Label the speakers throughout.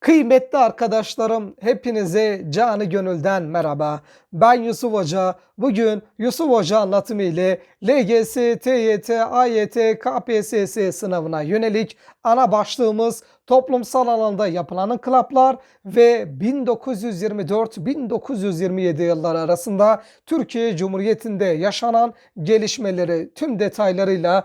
Speaker 1: Kıymetli arkadaşlarım, hepinize canı gönülden merhaba. Ben Yusuf Hoca. Bugün Yusuf Hoca anlatımı ile LGS, TYT, AYT, KPSS sınavına yönelik ana başlığımız toplumsal alanda yapılan inkılaplar ve 1924-1927 yılları arasında Türkiye Cumhuriyeti'nde yaşanan gelişmeleri tüm detaylarıyla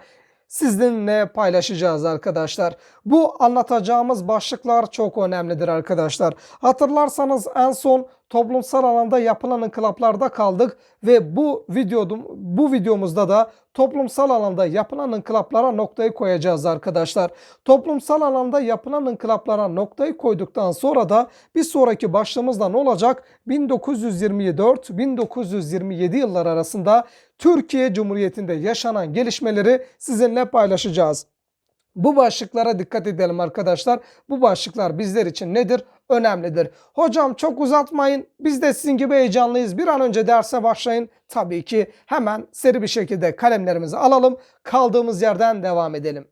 Speaker 1: sizinle paylaşacağız arkadaşlar. Bu anlatacağımız başlıklar çok önemlidir arkadaşlar. Hatırlarsanız en son toplumsal alanda yapılan inkılaplarda kaldık ve bu videoda bu videomuzda da toplumsal alanda yapılan inkılaplara noktayı koyacağız arkadaşlar. Toplumsal alanda yapılan inkılaplara noktayı koyduktan sonra da bir sonraki başlığımızda ne olacak? 1924-1927 yıllar arasında Türkiye Cumhuriyeti'nde yaşanan gelişmeleri sizinle paylaşacağız. Bu başlıklara dikkat edelim arkadaşlar. Bu başlıklar bizler için nedir? Önemlidir. Hocam çok uzatmayın. Biz de sizin gibi heyecanlıyız. Bir an önce derse başlayın. Tabii ki hemen seri bir şekilde kalemlerimizi alalım. Kaldığımız yerden devam edelim.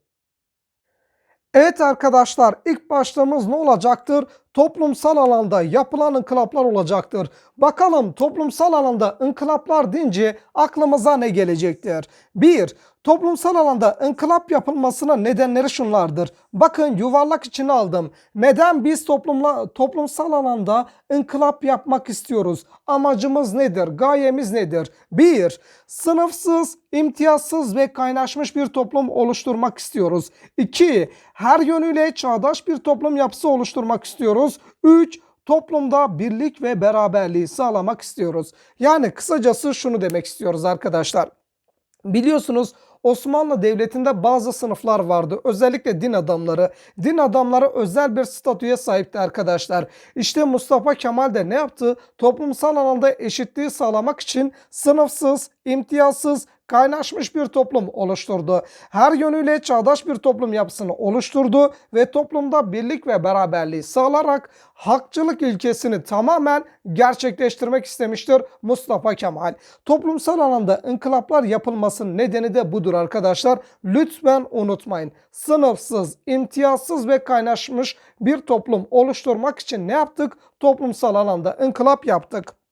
Speaker 1: Evet arkadaşlar ilk başlığımız ne olacaktır? Toplumsal alanda yapılan inkılaplar olacaktır. Bakalım toplumsal alanda inkılaplar deyince aklımıza ne gelecektir? 1. Toplumsal alanda inkılap yapılmasına nedenleri şunlardır. Bakın yuvarlak içine aldım. Neden biz toplumla, toplumsal alanda inkılap yapmak istiyoruz? Amacımız nedir? Gayemiz nedir? 1. Sınıfsız, imtiyazsız ve kaynaşmış bir toplum oluşturmak istiyoruz. 2. Her yönüyle çağdaş bir toplum yapısı oluşturmak istiyoruz. 3 toplumda birlik ve beraberliği sağlamak istiyoruz. Yani kısacası şunu demek istiyoruz arkadaşlar. Biliyorsunuz Osmanlı Devleti'nde bazı sınıflar vardı. Özellikle din adamları. Din adamları özel bir statüye sahipti arkadaşlar. İşte Mustafa Kemal de ne yaptı? Toplumsal alanda eşitliği sağlamak için sınıfsız, imtiyazsız, kaynaşmış bir toplum oluşturdu. Her yönüyle çağdaş bir toplum yapısını oluşturdu ve toplumda birlik ve beraberliği sağlarak hakçılık ilkesini tamamen gerçekleştirmek istemiştir Mustafa Kemal. Toplumsal alanda inkılaplar yapılmasının nedeni de budur arkadaşlar. Lütfen unutmayın. Sınıfsız, imtiyazsız ve kaynaşmış bir toplum oluşturmak için ne yaptık? Toplumsal alanda inkılap yaptık.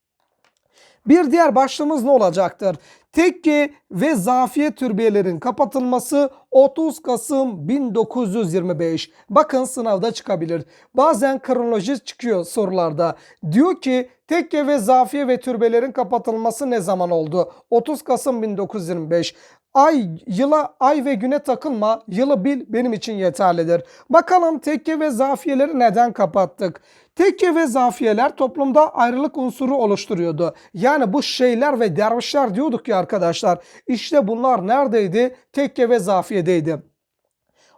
Speaker 1: Bir diğer başlığımız ne olacaktır? Tekke ve zafiye türbiyelerin kapatılması 30 Kasım 1925. Bakın sınavda çıkabilir. Bazen kronoloji çıkıyor sorularda. Diyor ki tekke ve zafiye ve türbelerin kapatılması ne zaman oldu? 30 Kasım 1925. Ay, yıla, ay ve güne takılma, yılı bil benim için yeterlidir. Bakalım tekke ve zafiyeleri neden kapattık? Tekke ve zafiyeler toplumda ayrılık unsuru oluşturuyordu. Yani bu şeyler ve dervişler diyorduk ya arkadaşlar. İşte bunlar neredeydi? Tekke ve zafiyedeydi.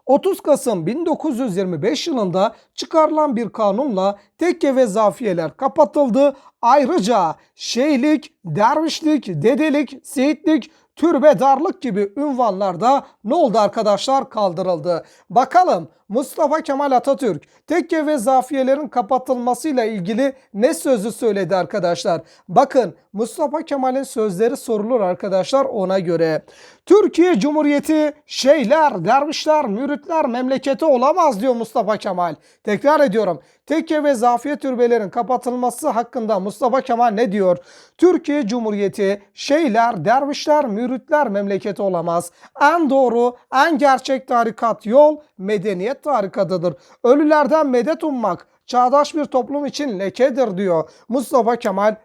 Speaker 1: 30 Kasım 1925 yılında çıkarılan bir kanunla tekke ve zafiyeler kapatıldı. Ayrıca şeylik, dervişlik, dedelik, seyitlik, türbedarlık gibi ünvanlar da ne oldu arkadaşlar kaldırıldı. Bakalım Mustafa Kemal Atatürk tekke ve zafiyelerin kapatılmasıyla ilgili ne sözü söyledi arkadaşlar. Bakın Mustafa Kemal'in sözleri sorulur arkadaşlar ona göre. Türkiye Cumhuriyeti şeyler, dervişler, müritler memleketi olamaz diyor Mustafa Kemal. Tekrar ediyorum. Tekke ve zafiye türbelerin kapatılması hakkında Mustafa Kemal ne diyor? Türkiye Cumhuriyeti şeyler, dervişler, müritler memleketi olamaz. En doğru, en gerçek tarikat yol medeniyet tarikatıdır. Ölülerden medet ummak çağdaş bir toplum için lekedir diyor Mustafa Kemal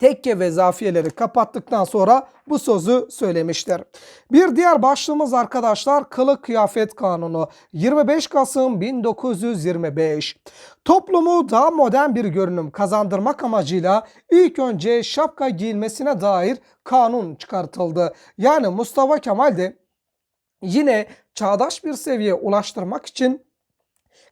Speaker 1: tekke ve zafiyeleri kapattıktan sonra bu sözü söylemiştir. Bir diğer başlığımız arkadaşlar kılık kıyafet kanunu 25 Kasım 1925. Toplumu daha modern bir görünüm kazandırmak amacıyla ilk önce şapka giyilmesine dair kanun çıkartıldı. Yani Mustafa Kemal de yine çağdaş bir seviyeye ulaştırmak için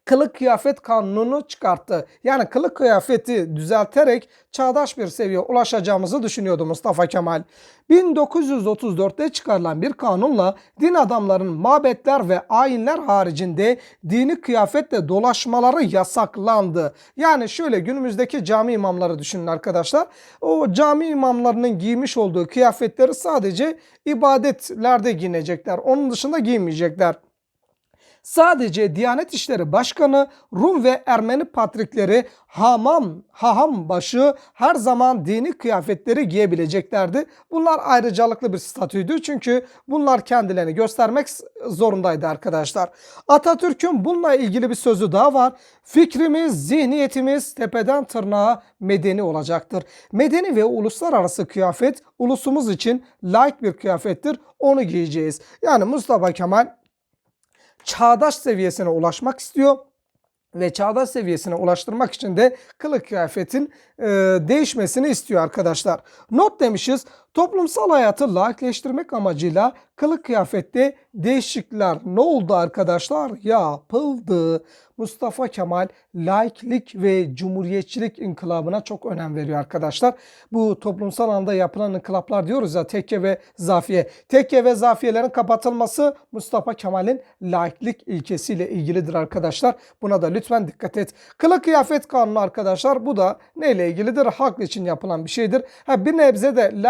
Speaker 1: kılık kıyafet kanununu çıkarttı. Yani kılık kıyafeti düzelterek çağdaş bir seviyeye ulaşacağımızı düşünüyordu Mustafa Kemal. 1934'te çıkarılan bir kanunla din adamlarının mabetler ve ayinler haricinde dini kıyafetle dolaşmaları yasaklandı. Yani şöyle günümüzdeki cami imamları düşünün arkadaşlar. O cami imamlarının giymiş olduğu kıyafetleri sadece ibadetlerde giyinecekler. Onun dışında giymeyecekler. Sadece Diyanet İşleri Başkanı Rum ve Ermeni patrikleri hamam, haham başı her zaman dini kıyafetleri giyebileceklerdi. Bunlar ayrıcalıklı bir statüydü çünkü bunlar kendilerini göstermek zorundaydı arkadaşlar. Atatürk'ün bununla ilgili bir sözü daha var. Fikrimiz, zihniyetimiz tepeden tırnağa medeni olacaktır. Medeni ve uluslararası kıyafet ulusumuz için layık bir kıyafettir. Onu giyeceğiz. Yani Mustafa Kemal çağdaş seviyesine ulaşmak istiyor ve çağdaş seviyesine ulaştırmak için de kılık kıyafetin e, değişmesini istiyor arkadaşlar. Not demişiz toplumsal hayatı layıkleştirmek amacıyla kılık kıyafette değişiklikler ne oldu arkadaşlar? Yapıldı. Mustafa Kemal laiklik ve cumhuriyetçilik inkılabına çok önem veriyor arkadaşlar. Bu toplumsal anda yapılan inkılaplar diyoruz ya tekke ve zafiye. Tekke ve zafiyelerin kapatılması Mustafa Kemal'in laiklik ilkesiyle ilgilidir arkadaşlar. Buna da lütfen dikkat et. Kılık kıyafet kanunu arkadaşlar bu da neyle ilgilidir? Halk için yapılan bir şeydir. Ha, bir nebze de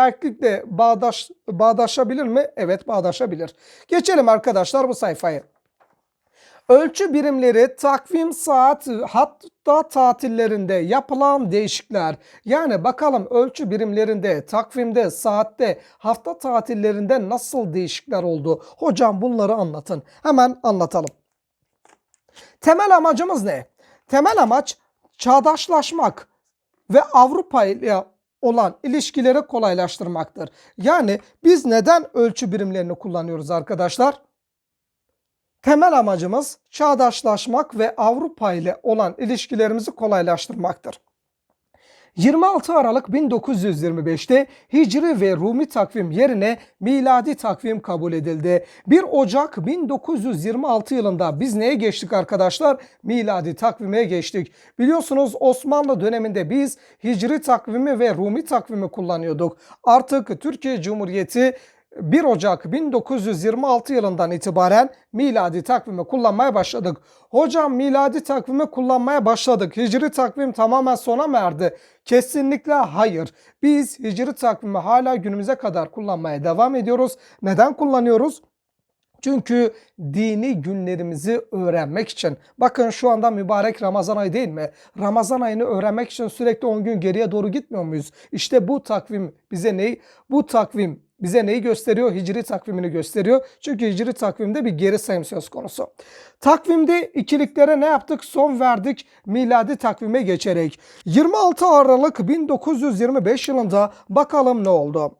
Speaker 1: laiklikle bağdaş, bağdaşabilir mi? Evet bağdaşabilir. Geçelim arkadaşlar bu sayfayı. Ölçü birimleri takvim saat hatta tatillerinde yapılan değişiklikler. Yani bakalım ölçü birimlerinde, takvimde, saatte, hafta tatillerinde nasıl değişiklikler oldu? Hocam bunları anlatın. Hemen anlatalım. Temel amacımız ne? Temel amaç çağdaşlaşmak ve Avrupa ile olan ilişkileri kolaylaştırmaktır. Yani biz neden ölçü birimlerini kullanıyoruz arkadaşlar? Temel amacımız çağdaşlaşmak ve Avrupa ile olan ilişkilerimizi kolaylaştırmaktır. 26 Aralık 1925'te Hicri ve Rumi takvim yerine miladi takvim kabul edildi. 1 Ocak 1926 yılında biz neye geçtik arkadaşlar? Miladi takvime geçtik. Biliyorsunuz Osmanlı döneminde biz Hicri takvimi ve Rumi takvimi kullanıyorduk. Artık Türkiye Cumhuriyeti 1 Ocak 1926 yılından itibaren miladi takvimi kullanmaya başladık. Hocam miladi takvimi kullanmaya başladık. Hicri takvim tamamen sona mı erdi? Kesinlikle hayır. Biz hicri takvimi hala günümüze kadar kullanmaya devam ediyoruz. Neden kullanıyoruz? Çünkü dini günlerimizi öğrenmek için. Bakın şu anda mübarek Ramazan ayı değil mi? Ramazan ayını öğrenmek için sürekli 10 gün geriye doğru gitmiyor muyuz? İşte bu takvim bize neyi? Bu takvim bize neyi gösteriyor? Hicri takvimini gösteriyor. Çünkü hicri takvimde bir geri sayım söz konusu. Takvimde ikiliklere ne yaptık? Son verdik miladi takvime geçerek. 26 Aralık 1925 yılında bakalım ne oldu?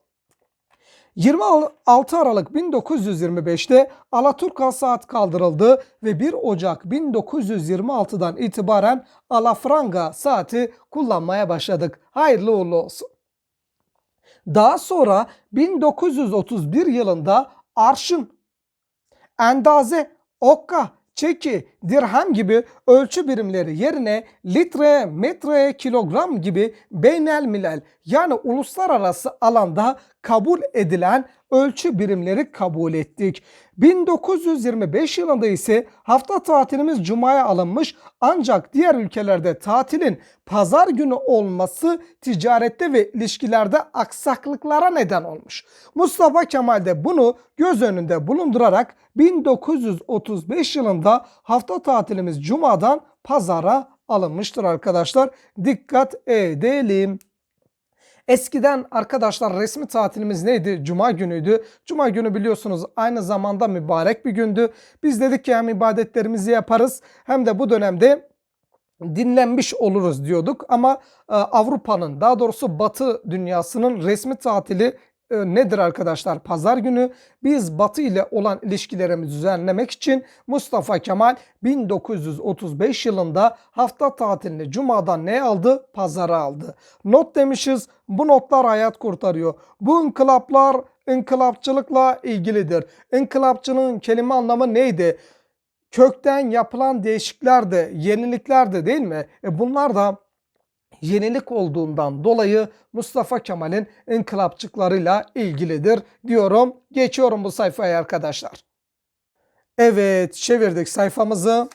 Speaker 1: 26 Aralık 1925'te Alaturka saat kaldırıldı ve 1 Ocak 1926'dan itibaren Alafranga saati kullanmaya başladık. Hayırlı uğurlu olsun. Daha sonra 1931 yılında arşın, endaze, okka, çeki, dirhem gibi ölçü birimleri yerine litre, metre, kilogram gibi beynel milel yani uluslararası alanda kabul edilen ölçü birimleri kabul ettik. 1925 yılında ise hafta tatilimiz cumaya alınmış ancak diğer ülkelerde tatilin pazar günü olması ticarette ve ilişkilerde aksaklıklara neden olmuş. Mustafa Kemal de bunu göz önünde bulundurarak 1935 yılında hafta tatilimiz cumadan pazara alınmıştır arkadaşlar. Dikkat edelim. Eskiden arkadaşlar resmi tatilimiz neydi? Cuma günüydü. Cuma günü biliyorsunuz aynı zamanda mübarek bir gündü. Biz dedik ki hem ibadetlerimizi yaparız hem de bu dönemde dinlenmiş oluruz diyorduk ama e, Avrupa'nın daha doğrusu Batı dünyasının resmi tatili nedir arkadaşlar? Pazar günü biz Batı ile olan ilişkilerimizi düzenlemek için Mustafa Kemal 1935 yılında hafta tatilini Cuma'dan ne aldı? Pazara aldı. Not demişiz. Bu notlar hayat kurtarıyor. Bu inkılaplar inkılapçılıkla ilgilidir. İnkılapçının kelime anlamı neydi? Kökten yapılan değişiklikler de, yenilikler de değil mi? E bunlar da yenilik olduğundan dolayı Mustafa Kemal'in inkılapçıklarıyla ilgilidir diyorum. Geçiyorum bu sayfaya arkadaşlar. Evet çevirdik sayfamızı.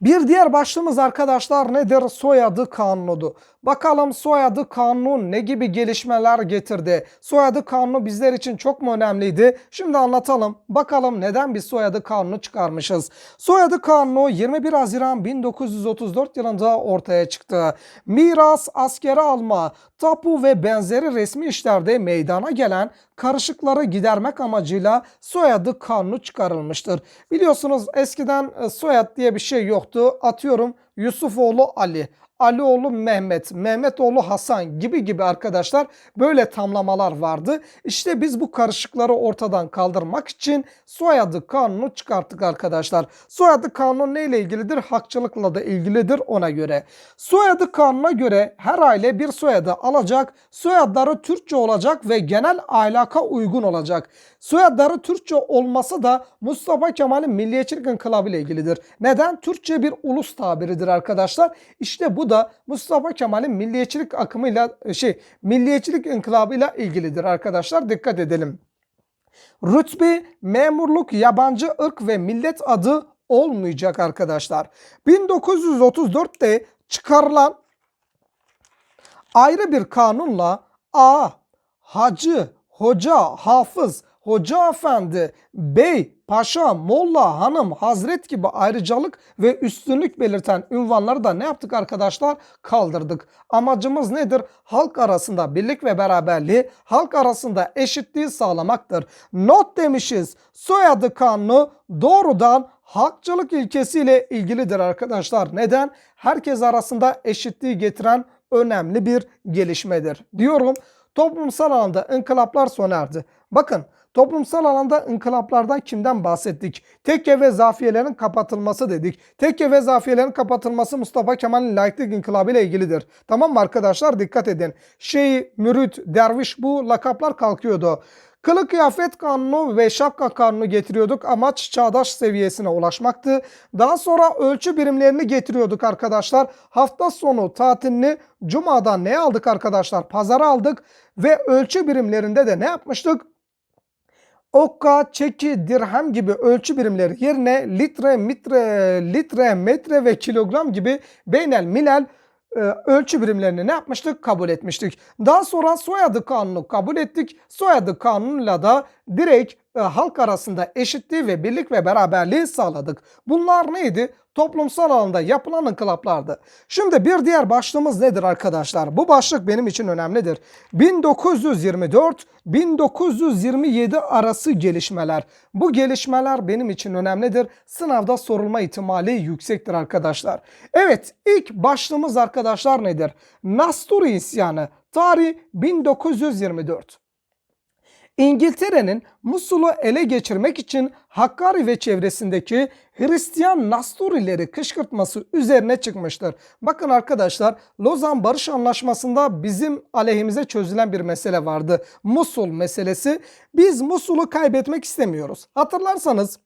Speaker 1: Bir diğer başlığımız arkadaşlar nedir? Soyadı kanunudu. Bakalım soyadı kanunu ne gibi gelişmeler getirdi? Soyadı kanunu bizler için çok mu önemliydi? Şimdi anlatalım. Bakalım neden biz soyadı kanunu çıkarmışız? Soyadı kanunu 21 Haziran 1934 yılında ortaya çıktı. Miras, askere alma, tapu ve benzeri resmi işlerde meydana gelen karışıkları gidermek amacıyla soyadı kanunu çıkarılmıştır. Biliyorsunuz eskiden e, soyad diye bir şey yoktu. Atıyorum Yusufoğlu Ali. Alioğlu Mehmet, Mehmetoğlu Hasan gibi gibi arkadaşlar böyle tamlamalar vardı. İşte biz bu karışıkları ortadan kaldırmak için soyadı kanunu çıkarttık arkadaşlar. Soyadı kanunu neyle ilgilidir? Hakçılıkla da ilgilidir ona göre. Soyadı kanuna göre her aile bir soyadı alacak. Soyadları Türkçe olacak ve genel ahlaka uygun olacak. Soyadları Türkçe olması da Mustafa Kemal'in Milliyetçilik İnkılabı ile ilgilidir. Neden? Türkçe bir ulus tabiridir arkadaşlar. İşte bu da Mustafa Kemal'in milliyetçilik akımıyla şey milliyetçilik inkılabıyla ilgilidir arkadaşlar. Dikkat edelim. Rütbe, memurluk, yabancı ırk ve millet adı olmayacak arkadaşlar. 1934'te çıkarılan ayrı bir kanunla A, hacı, hoca, hafız, hoca efendi, bey, paşa, molla, hanım, hazret gibi ayrıcalık ve üstünlük belirten ünvanları da ne yaptık arkadaşlar? Kaldırdık. Amacımız nedir? Halk arasında birlik ve beraberliği, halk arasında eşitliği sağlamaktır. Not demişiz. Soyadı kanunu doğrudan halkçılık ilkesiyle ilgilidir arkadaşlar. Neden? Herkes arasında eşitliği getiren önemli bir gelişmedir. Diyorum toplumsal alanda inkılaplar sona erdi. Bakın toplumsal alanda inkılaplardan kimden bahsettik? Tekke ve zafiyelerin kapatılması dedik. Tekke ve zafiyelerin kapatılması Mustafa Kemal'in laiklik inkılabı ile ilgilidir. Tamam mı arkadaşlar? Dikkat edin. Şey, mürit, derviş bu lakaplar kalkıyordu. Kılık kıyafet kanunu ve şapka kanunu getiriyorduk. Amaç çağdaş seviyesine ulaşmaktı. Daha sonra ölçü birimlerini getiriyorduk arkadaşlar. Hafta sonu tatilini cumadan ne aldık arkadaşlar? Pazara aldık ve ölçü birimlerinde de ne yapmıştık? Okka, çeki, dirhem gibi ölçü birimleri yerine litre, mitre, litre, metre ve kilogram gibi beynel milel e, ölçü birimlerini ne yapmıştık? Kabul etmiştik. Daha sonra soyadı kanunu kabul ettik. Soyadı kanunuyla da direkt halk arasında eşitliği ve birlik ve beraberliği sağladık. Bunlar neydi? Toplumsal alanda yapılan inkılaplardı. Şimdi bir diğer başlığımız nedir arkadaşlar? Bu başlık benim için önemlidir. 1924-1927 arası gelişmeler. Bu gelişmeler benim için önemlidir. Sınavda sorulma ihtimali yüksektir arkadaşlar. Evet ilk başlığımız arkadaşlar nedir? Nasturi isyanı. Tarih 1924. İngiltere'nin Musul'u ele geçirmek için Hakkari ve çevresindeki Hristiyan Nasturileri kışkırtması üzerine çıkmıştır. Bakın arkadaşlar Lozan Barış Anlaşması'nda bizim aleyhimize çözülen bir mesele vardı. Musul meselesi. Biz Musul'u kaybetmek istemiyoruz. Hatırlarsanız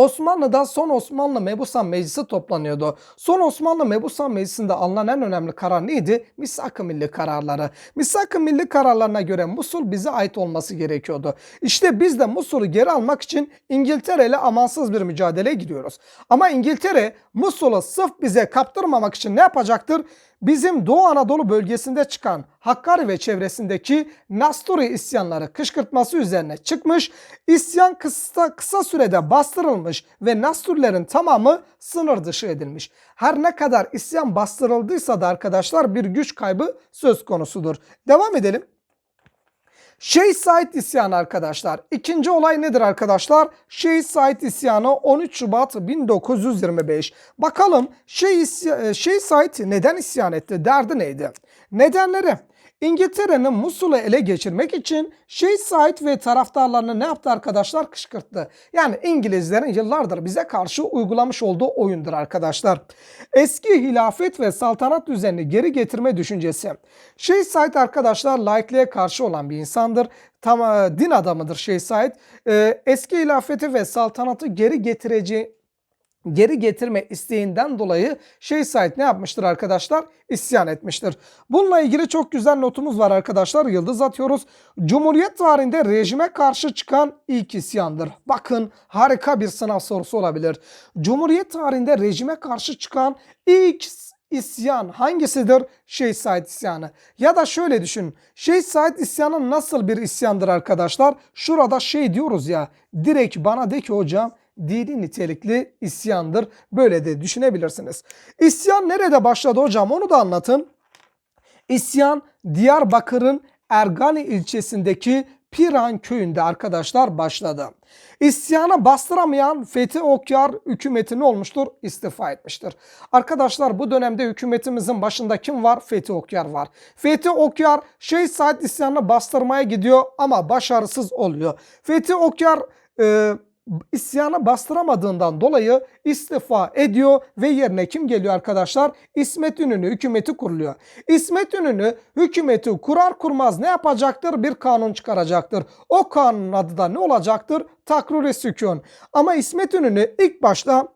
Speaker 1: Osmanlı'da son Osmanlı Mebusan Meclisi toplanıyordu. Son Osmanlı Mebusan Meclisi'nde alınan en önemli karar neydi? Misak-ı Milli kararları. Misak-ı Milli kararlarına göre Musul bize ait olması gerekiyordu. İşte biz de Musul'u geri almak için İngiltere ile amansız bir mücadeleye giriyoruz. Ama İngiltere Musul'u sırf bize kaptırmamak için ne yapacaktır? Bizim Doğu Anadolu bölgesinde çıkan Hakkari ve çevresindeki Nasturi isyanları kışkırtması üzerine çıkmış. İsyan kısa, kısa sürede bastırılmış ve Nasturilerin tamamı sınır dışı edilmiş. Her ne kadar isyan bastırıldıysa da arkadaşlar bir güç kaybı söz konusudur. Devam edelim. Şeyh Said isyanı arkadaşlar. İkinci olay nedir arkadaşlar? Şeyh Said isyanı 13 Şubat 1925. Bakalım Şeyh, Şeyh Said neden isyan etti? Derdi neydi? Nedenleri İngiltere'nin Musul'u ele geçirmek için Şeyh Said ve taraftarlarını ne yaptı arkadaşlar? Kışkırttı. Yani İngilizlerin yıllardır bize karşı uygulamış olduğu oyundur arkadaşlar. Eski hilafet ve saltanat düzenini geri getirme düşüncesi. Şeyh Said arkadaşlar laikliğe karşı olan bir insandır. Tam e, din adamıdır Şeyh Said. Ee, eski hilafeti ve saltanatı geri getireceği geri getirme isteğinden dolayı Şeyh Said ne yapmıştır arkadaşlar? İsyan etmiştir. Bununla ilgili çok güzel notumuz var arkadaşlar. Yıldız atıyoruz. Cumhuriyet tarihinde rejime karşı çıkan ilk isyandır. Bakın harika bir sınav sorusu olabilir. Cumhuriyet tarihinde rejime karşı çıkan ilk isyan hangisidir? Şeyh Said isyanı. Ya da şöyle düşün. Şeyh Said isyanı nasıl bir isyandır arkadaşlar? Şurada şey diyoruz ya. Direkt bana de ki hocam dini nitelikli isyandır. Böyle de düşünebilirsiniz. İsyan nerede başladı hocam? Onu da anlatın. İsyan Diyarbakır'ın Ergani ilçesindeki Piran köyünde arkadaşlar başladı. İsyanı bastıramayan Fethi Okyar hükümeti ne olmuştur? İstifa etmiştir. Arkadaşlar bu dönemde hükümetimizin başında kim var? Fethi Okyar var. Fethi Okyar Şeyh Said isyanını bastırmaya gidiyor ama başarısız oluyor. Fethi Okyar e, isyanı bastıramadığından dolayı istifa ediyor ve yerine kim geliyor arkadaşlar? İsmet İnönü hükümeti kuruluyor. İsmet İnönü hükümeti kurar kurmaz ne yapacaktır? Bir kanun çıkaracaktır. O kanunun adı da ne olacaktır? Takruri sükun. Ama İsmet İnönü ilk başta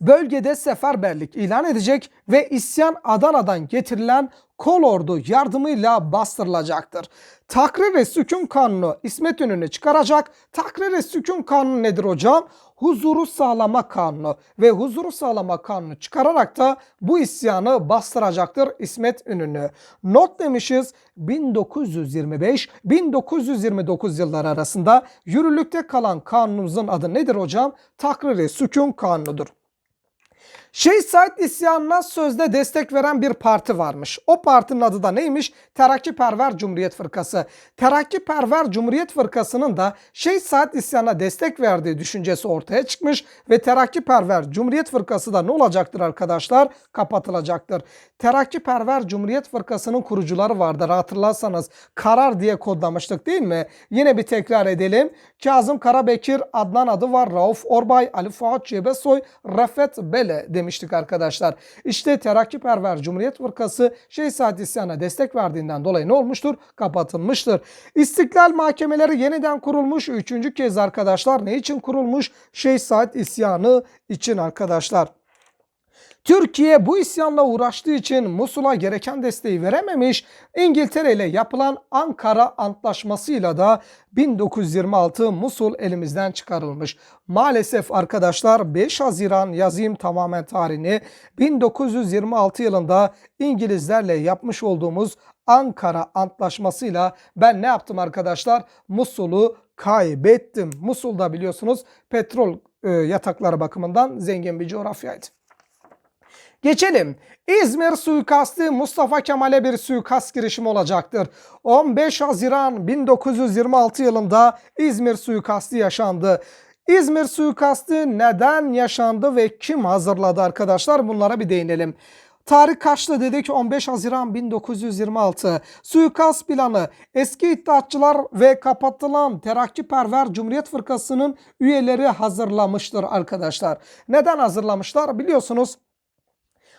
Speaker 1: bölgede seferberlik ilan edecek ve isyan Adana'dan getirilen kol ordu yardımıyla bastırılacaktır. Takrir-i Sükun Kanunu İsmet İnönü çıkaracak. Takrir-i Sükun Kanunu nedir hocam? Huzuru sağlama kanunu ve huzuru sağlama kanunu çıkararak da bu isyanı bastıracaktır İsmet İnönü. Not demişiz 1925-1929 yılları arasında yürürlükte kalan kanunumuzun adı nedir hocam? Takrir-i Sükun Kanunu'dur. Şeyh Said isyanına sözde destek veren bir parti varmış. O partinin adı da neymiş? Terakkiperver Cumhuriyet Fırkası. Terakkiperver Cumhuriyet Fırkası'nın da Şeyh Said isyanına destek verdiği düşüncesi ortaya çıkmış ve Terakkiperver Cumhuriyet Fırkası da ne olacaktır arkadaşlar? Kapatılacaktır. Terakkiperver Cumhuriyet Fırkası'nın kurucuları vardır hatırlarsanız. Karar diye kodlamıştık değil mi? Yine bir tekrar edelim. Kazım Karabekir, Adnan adı var, Rauf Orbay, Ali Fuat Cebesoy, Rafet Bele demiştik arkadaşlar. İşte Terakkiperver Cumhuriyet Fırkası Şeyh Said İsyan'a destek verdiğinden dolayı ne olmuştur? Kapatılmıştır. İstiklal mahkemeleri yeniden kurulmuş. Üçüncü kez arkadaşlar ne için kurulmuş? Şeyh Said İsyanı için arkadaşlar. Türkiye bu isyanla uğraştığı için Musul'a gereken desteği verememiş. İngiltere ile yapılan Ankara Antlaşması'yla da 1926 Musul elimizden çıkarılmış. Maalesef arkadaşlar 5 Haziran yazayım tamamen tarihini 1926 yılında İngilizlerle yapmış olduğumuz Ankara Antlaşması'yla ben ne yaptım arkadaşlar? Musul'u kaybettim. Musul'da biliyorsunuz petrol e, yatakları bakımından zengin bir coğrafyaydı. Geçelim. İzmir suikastı Mustafa Kemal'e bir suikast girişimi olacaktır. 15 Haziran 1926 yılında İzmir suikastı yaşandı. İzmir suikastı neden yaşandı ve kim hazırladı arkadaşlar? Bunlara bir değinelim. Tarih kaçtı dedik 15 Haziran 1926. Suikast planı eski iddiatçılar ve kapatılan Terakkiperver Cumhuriyet Fırkası'nın üyeleri hazırlamıştır arkadaşlar. Neden hazırlamışlar? Biliyorsunuz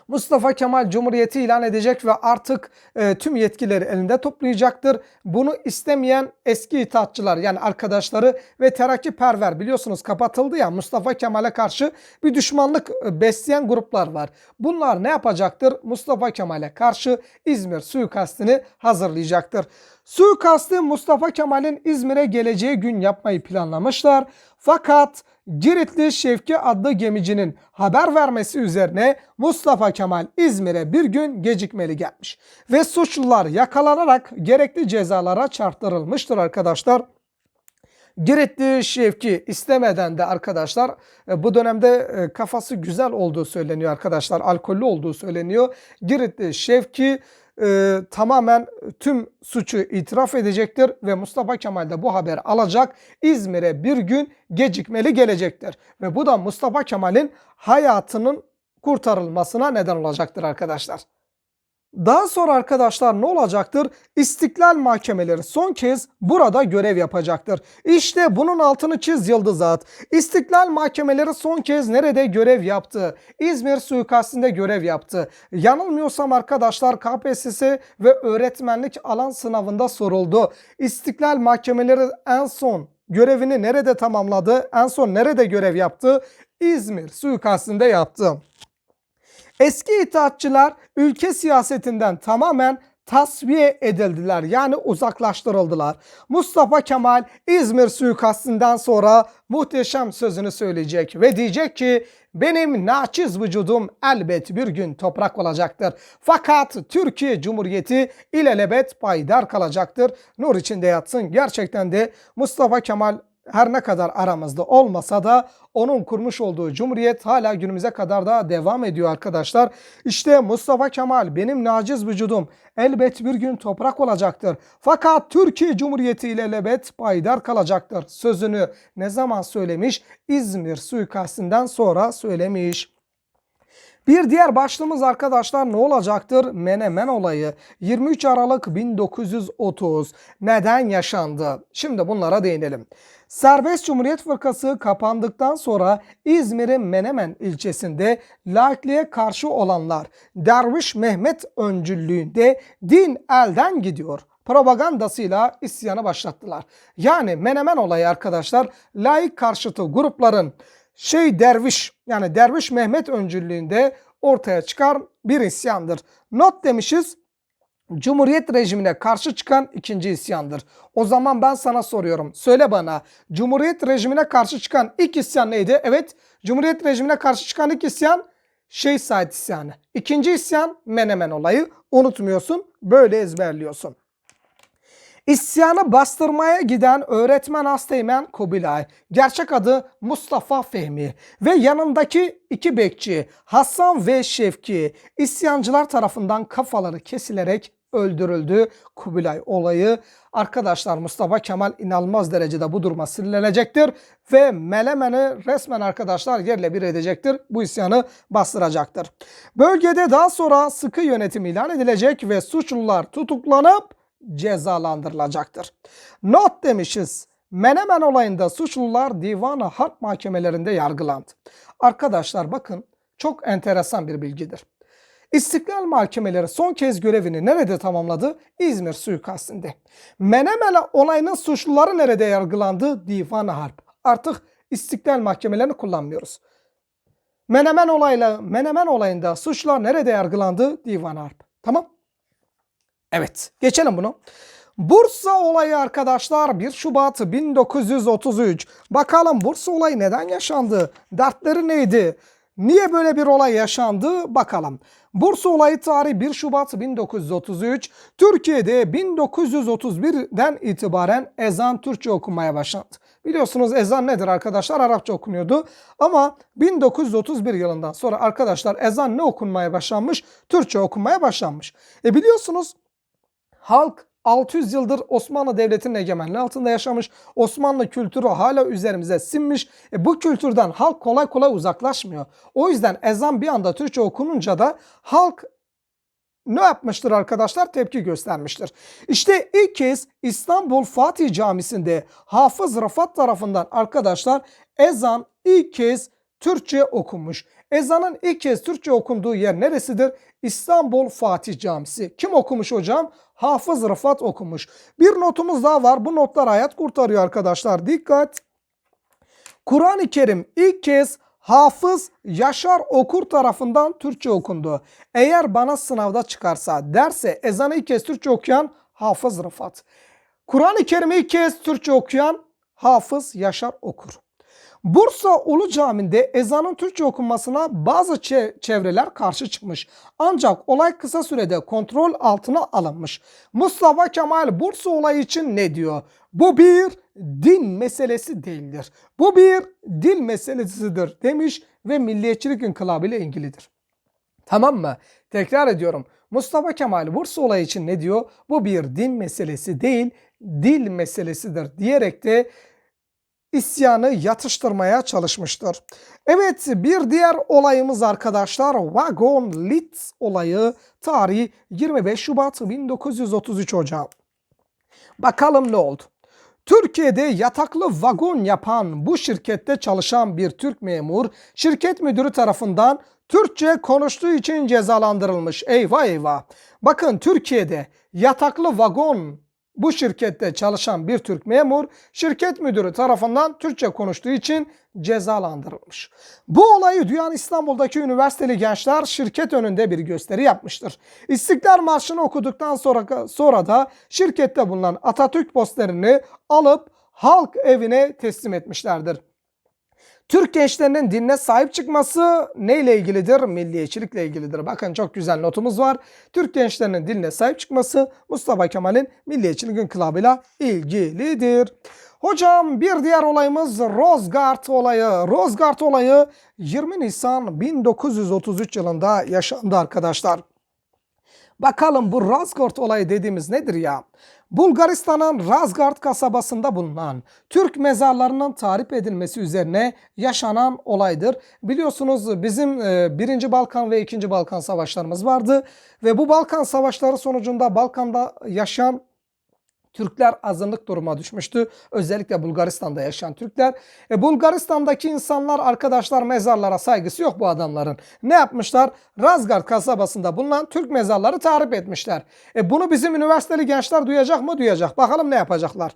Speaker 1: Mustafa Kemal Cumhuriyeti ilan edecek ve artık e, tüm yetkileri elinde toplayacaktır. Bunu istemeyen eski itaatçılar yani arkadaşları ve terakkiperver biliyorsunuz kapatıldı ya Mustafa Kemal'e karşı bir düşmanlık e, besleyen gruplar var. Bunlar ne yapacaktır? Mustafa Kemal'e karşı İzmir suikastini hazırlayacaktır. Suikastı Mustafa Kemal'in İzmir'e geleceği gün yapmayı planlamışlar. Fakat Giritli Şevki adlı gemicinin haber vermesi üzerine Mustafa Kemal İzmir'e bir gün gecikmeli gelmiş. Ve suçlular yakalanarak gerekli cezalara çarptırılmıştır arkadaşlar. Giritli Şevki istemeden de arkadaşlar e, bu dönemde e, kafası güzel olduğu söyleniyor arkadaşlar. Alkollü olduğu söyleniyor. Giritli Şevki e, tamamen tüm suçu itiraf edecektir ve Mustafa Kemal de bu haberi alacak. İzmir'e bir gün gecikmeli gelecektir. Ve bu da Mustafa Kemal'in hayatının kurtarılmasına neden olacaktır arkadaşlar. Daha sonra arkadaşlar ne olacaktır? İstiklal mahkemeleri son kez burada görev yapacaktır. İşte bunun altını çiz Yıldız At. İstiklal mahkemeleri son kez nerede görev yaptı? İzmir suikastinde görev yaptı. Yanılmıyorsam arkadaşlar KPSS ve öğretmenlik alan sınavında soruldu. İstiklal mahkemeleri en son görevini nerede tamamladı? En son nerede görev yaptı? İzmir suikastinde yaptı. Eski itaatçılar ülke siyasetinden tamamen tasfiye edildiler. Yani uzaklaştırıldılar. Mustafa Kemal İzmir suikastinden sonra muhteşem sözünü söyleyecek ve diyecek ki benim naçiz vücudum elbet bir gün toprak olacaktır. Fakat Türkiye Cumhuriyeti ilelebet payidar kalacaktır. Nur içinde yatsın. Gerçekten de Mustafa Kemal her ne kadar aramızda olmasa da onun kurmuş olduğu cumhuriyet hala günümüze kadar da devam ediyor arkadaşlar. İşte Mustafa Kemal benim naciz vücudum elbet bir gün toprak olacaktır. Fakat Türkiye Cumhuriyeti ile elbet payidar kalacaktır. Sözünü ne zaman söylemiş? İzmir suikastinden sonra söylemiş. Bir diğer başlığımız arkadaşlar ne olacaktır? Menemen olayı 23 Aralık 1930 neden yaşandı? Şimdi bunlara değinelim. Serbest Cumhuriyet Fırkası kapandıktan sonra İzmir'in Menemen ilçesinde laikliğe karşı olanlar Derviş Mehmet öncülüğünde din elden gidiyor propagandasıyla isyanı başlattılar. Yani Menemen olayı arkadaşlar laik karşıtı grupların şey derviş yani derviş Mehmet öncülüğünde ortaya çıkan bir isyandır. Not demişiz Cumhuriyet rejimine karşı çıkan ikinci isyandır. O zaman ben sana soruyorum. Söyle bana Cumhuriyet rejimine karşı çıkan ilk isyan neydi? Evet Cumhuriyet rejimine karşı çıkan ilk isyan Şeyh Said isyanı. İkinci isyan Menemen olayı. Unutmuyorsun böyle ezberliyorsun. İsyanı bastırmaya giden öğretmen Asteğmen Kubilay, gerçek adı Mustafa Fehmi ve yanındaki iki bekçi Hasan ve Şevki isyancılar tarafından kafaları kesilerek öldürüldü. Kubilay olayı arkadaşlar Mustafa Kemal inanılmaz derecede bu duruma sinirlenecektir ve Melemen'i resmen arkadaşlar yerle bir edecektir. Bu isyanı bastıracaktır. Bölgede daha sonra sıkı yönetim ilan edilecek ve suçlular tutuklanıp cezalandırılacaktır. Not demişiz. Menemen olayında suçlular divan harp mahkemelerinde yargılandı. Arkadaşlar bakın çok enteresan bir bilgidir. İstiklal Mahkemeleri son kez görevini nerede tamamladı? İzmir suikastinde. Menemen olayının suçluları nerede yargılandı? Divan Harp. Artık İstiklal Mahkemelerini kullanmıyoruz. Menemen olayla Menemen olayında suçlular nerede yargılandı? Divan Harp. Tamam? Evet. Geçelim bunu. Bursa olayı arkadaşlar 1 Şubat 1933. Bakalım Bursa olayı neden yaşandı? Dertleri neydi? Niye böyle bir olay yaşandı? Bakalım. Bursa olayı tarihi 1 Şubat 1933. Türkiye'de 1931'den itibaren ezan Türkçe okunmaya başlandı. Biliyorsunuz ezan nedir arkadaşlar? Arapça okunuyordu. Ama 1931 yılından sonra arkadaşlar ezan ne okunmaya başlanmış? Türkçe okunmaya başlanmış. E biliyorsunuz halk 600 yıldır Osmanlı Devleti'nin egemenliği altında yaşamış. Osmanlı kültürü hala üzerimize sinmiş. E bu kültürden halk kolay kolay uzaklaşmıyor. O yüzden ezan bir anda Türkçe okununca da halk ne yapmıştır arkadaşlar? Tepki göstermiştir. İşte ilk kez İstanbul Fatih Camisi'nde Hafız Rafat tarafından arkadaşlar ezan ilk kez Türkçe okunmuş. Ezanın ilk kez Türkçe okunduğu yer neresidir? İstanbul Fatih Camisi. Kim okumuş hocam? Hafız Rıfat okumuş. Bir notumuz daha var. Bu notlar hayat kurtarıyor arkadaşlar. Dikkat! Kur'an-ı Kerim ilk kez Hafız Yaşar Okur tarafından Türkçe okundu. Eğer bana sınavda çıkarsa derse ezanı ilk kez Türkçe okuyan Hafız Rıfat. Kur'an-ı Kerim'i ilk kez Türkçe okuyan Hafız Yaşar Okur. Bursa Ulu Cami'nde ezanın Türkçe okunmasına bazı çevreler karşı çıkmış. Ancak olay kısa sürede kontrol altına alınmış. Mustafa Kemal Bursa olayı için ne diyor? Bu bir din meselesi değildir. Bu bir dil meselesidir demiş ve milliyetçilik inkılabı ile ilgilidir. Tamam mı? Tekrar ediyorum. Mustafa Kemal Bursa olayı için ne diyor? Bu bir din meselesi değil, dil meselesidir diyerek de isyanı yatıştırmaya çalışmıştır. Evet bir diğer olayımız arkadaşlar Wagon Litz olayı tarihi 25 Şubat 1933 hocam. Bakalım ne oldu? Türkiye'de yataklı vagon yapan bu şirkette çalışan bir Türk memur şirket müdürü tarafından Türkçe konuştuğu için cezalandırılmış. Eyvah eyvah. Bakın Türkiye'de yataklı vagon bu şirkette çalışan bir Türk memur şirket müdürü tarafından Türkçe konuştuğu için cezalandırılmış. Bu olayı duyan İstanbul'daki üniversiteli gençler şirket önünde bir gösteri yapmıştır. İstiklal Marşı'nı okuduktan sonra, sonra da şirkette bulunan Atatürk posterini alıp halk evine teslim etmişlerdir. Türk gençlerinin dinine sahip çıkması neyle ilgilidir? Milliyetçilikle ilgilidir. Bakın çok güzel notumuz var. Türk gençlerinin dinine sahip çıkması Mustafa Kemal'in milliyetçilik inkılabıyla ilgilidir. Hocam bir diğer olayımız Rozgart olayı. Rozgart olayı 20 Nisan 1933 yılında yaşandı arkadaşlar. Bakalım bu Razgort olayı dediğimiz nedir ya? Bulgaristan'ın Razgard kasabasında bulunan Türk mezarlarının tarif edilmesi üzerine yaşanan olaydır. Biliyorsunuz bizim e, 1. Balkan ve 2. Balkan savaşlarımız vardı ve bu Balkan savaşları sonucunda Balkan'da yaşayan Türkler azınlık duruma düşmüştü. Özellikle Bulgaristan'da yaşayan Türkler. E, Bulgaristan'daki insanlar arkadaşlar mezarlara saygısı yok bu adamların. Ne yapmışlar? Razgard kasabasında bulunan Türk mezarları tarif etmişler. E, bunu bizim üniversiteli gençler duyacak mı? Duyacak. Bakalım ne yapacaklar.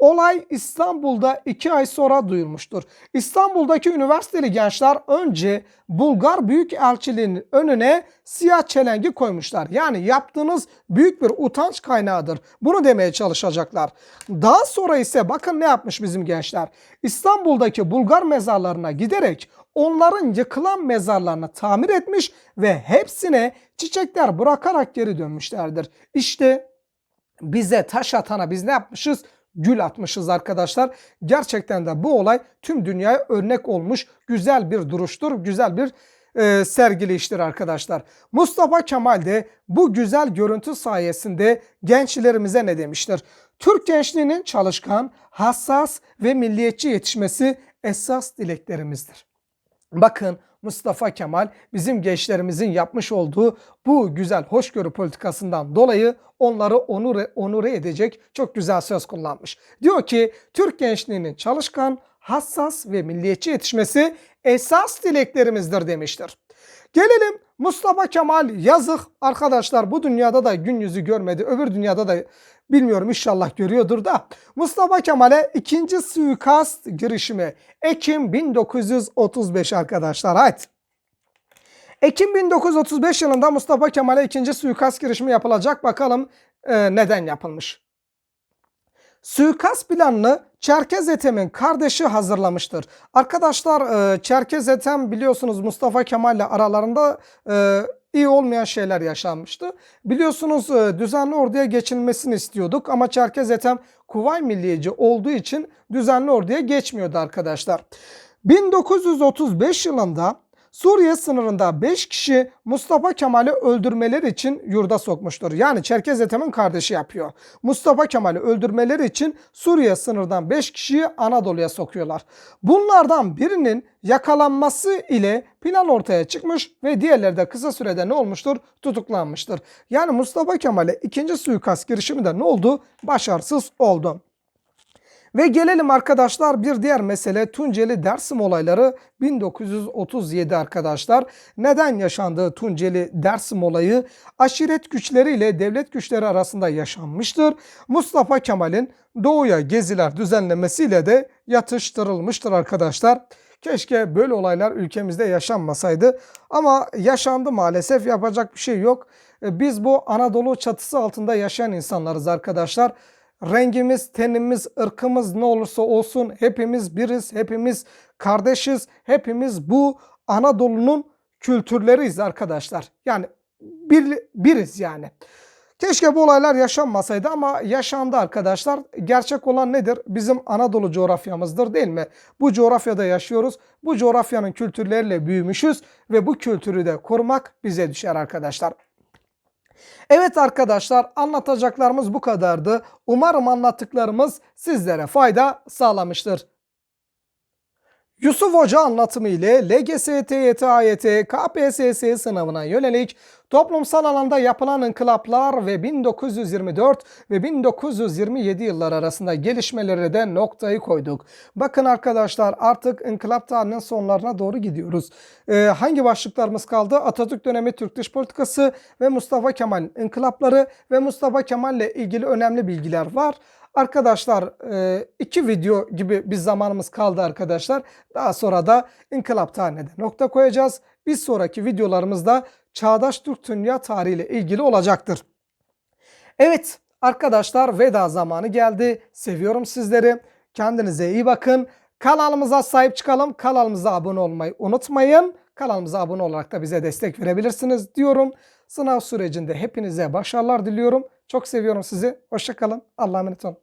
Speaker 1: Olay İstanbul'da iki ay sonra duyulmuştur. İstanbul'daki üniversiteli gençler önce Bulgar Büyükelçiliğinin önüne siyah çelengi koymuşlar. Yani yaptığınız büyük bir utanç kaynağıdır. Bunu demeye çalışacaklar. Daha sonra ise bakın ne yapmış bizim gençler. İstanbul'daki Bulgar mezarlarına giderek onların yıkılan mezarlarını tamir etmiş ve hepsine çiçekler bırakarak geri dönmüşlerdir. İşte bize taş atana biz ne yapmışız? Gül atmışız arkadaşlar. Gerçekten de bu olay tüm dünyaya örnek olmuş güzel bir duruştur, güzel bir e, sergileyiştir arkadaşlar. Mustafa Kemal de bu güzel görüntü sayesinde gençlerimize ne demiştir? Türk gençliğinin çalışkan, hassas ve milliyetçi yetişmesi esas dileklerimizdir. Bakın Mustafa Kemal bizim gençlerimizin yapmış olduğu bu güzel hoşgörü politikasından dolayı onları onure, onure edecek çok güzel söz kullanmış. Diyor ki Türk gençliğinin çalışkan, hassas ve milliyetçi yetişmesi esas dileklerimizdir demiştir. Gelelim Mustafa Kemal yazık arkadaşlar bu dünyada da gün yüzü görmedi. Öbür dünyada da bilmiyorum inşallah görüyordur da. Mustafa Kemal'e ikinci suikast girişimi Ekim 1935 arkadaşlar. Haydi. Ekim 1935 yılında Mustafa Kemal'e ikinci suikast girişimi yapılacak. Bakalım e, neden yapılmış. Suikast planını Çerkez Ethem'in kardeşi hazırlamıştır. Arkadaşlar e, Çerkez Ethem biliyorsunuz Mustafa Kemal ile aralarında e, iyi olmayan şeyler yaşanmıştı. Biliyorsunuz e, düzenli orduya geçilmesini istiyorduk ama Çerkez Ethem Kuvay Milliyeci olduğu için düzenli orduya geçmiyordu arkadaşlar. 1935 yılında Suriye sınırında 5 kişi Mustafa Kemal'i öldürmeleri için yurda sokmuştur. Yani Çerkez Ethem'in kardeşi yapıyor. Mustafa Kemal'i öldürmeleri için Suriye sınırdan 5 kişiyi Anadolu'ya sokuyorlar. Bunlardan birinin yakalanması ile plan ortaya çıkmış ve diğerleri de kısa sürede ne olmuştur? Tutuklanmıştır. Yani Mustafa Kemal'e ikinci suikast girişimi de ne oldu? Başarısız oldu. Ve gelelim arkadaşlar bir diğer mesele Tunceli Dersim olayları 1937 arkadaşlar. Neden yaşandığı Tunceli Dersim olayı aşiret güçleri ile devlet güçleri arasında yaşanmıştır. Mustafa Kemal'in doğuya geziler düzenlemesiyle de yatıştırılmıştır arkadaşlar. Keşke böyle olaylar ülkemizde yaşanmasaydı ama yaşandı maalesef yapacak bir şey yok. Biz bu Anadolu çatısı altında yaşayan insanlarız arkadaşlar rengimiz, tenimiz, ırkımız ne olursa olsun hepimiz biriz, hepimiz kardeşiz, hepimiz bu Anadolu'nun kültürleriyiz arkadaşlar. Yani bir, biriz yani. Keşke bu olaylar yaşanmasaydı ama yaşandı arkadaşlar. Gerçek olan nedir? Bizim Anadolu coğrafyamızdır değil mi? Bu coğrafyada yaşıyoruz. Bu coğrafyanın kültürleriyle büyümüşüz ve bu kültürü de korumak bize düşer arkadaşlar. Evet arkadaşlar anlatacaklarımız bu kadardı. Umarım anlattıklarımız sizlere fayda sağlamıştır. Yusuf Hoca anlatımı ile LGS, TYT, AYT, KPSS sınavına yönelik toplumsal alanda yapılan inkılaplar ve 1924 ve 1927 yıllar arasında gelişmelere de noktayı koyduk. Bakın arkadaşlar artık inkılap tarihinin sonlarına doğru gidiyoruz. Ee, hangi başlıklarımız kaldı? Atatürk dönemi Türk dış politikası ve Mustafa Kemal'in inkılapları ve Mustafa Kemal ile ilgili önemli bilgiler var. Arkadaşlar e, iki video gibi bir zamanımız kaldı arkadaşlar. Daha sonra da inkılap tarihine nokta koyacağız. Bir sonraki videolarımızda Çağdaş Türk Dünya Tarihi ile ilgili olacaktır. Evet arkadaşlar veda zamanı geldi. Seviyorum sizleri. Kendinize iyi bakın. Kanalımıza sahip çıkalım. Kanalımıza abone olmayı unutmayın. Kanalımıza abone olarak da bize destek verebilirsiniz diyorum. Sınav sürecinde hepinize başarılar diliyorum. Çok seviyorum sizi. Hoşçakalın. Allah'a emanet olun.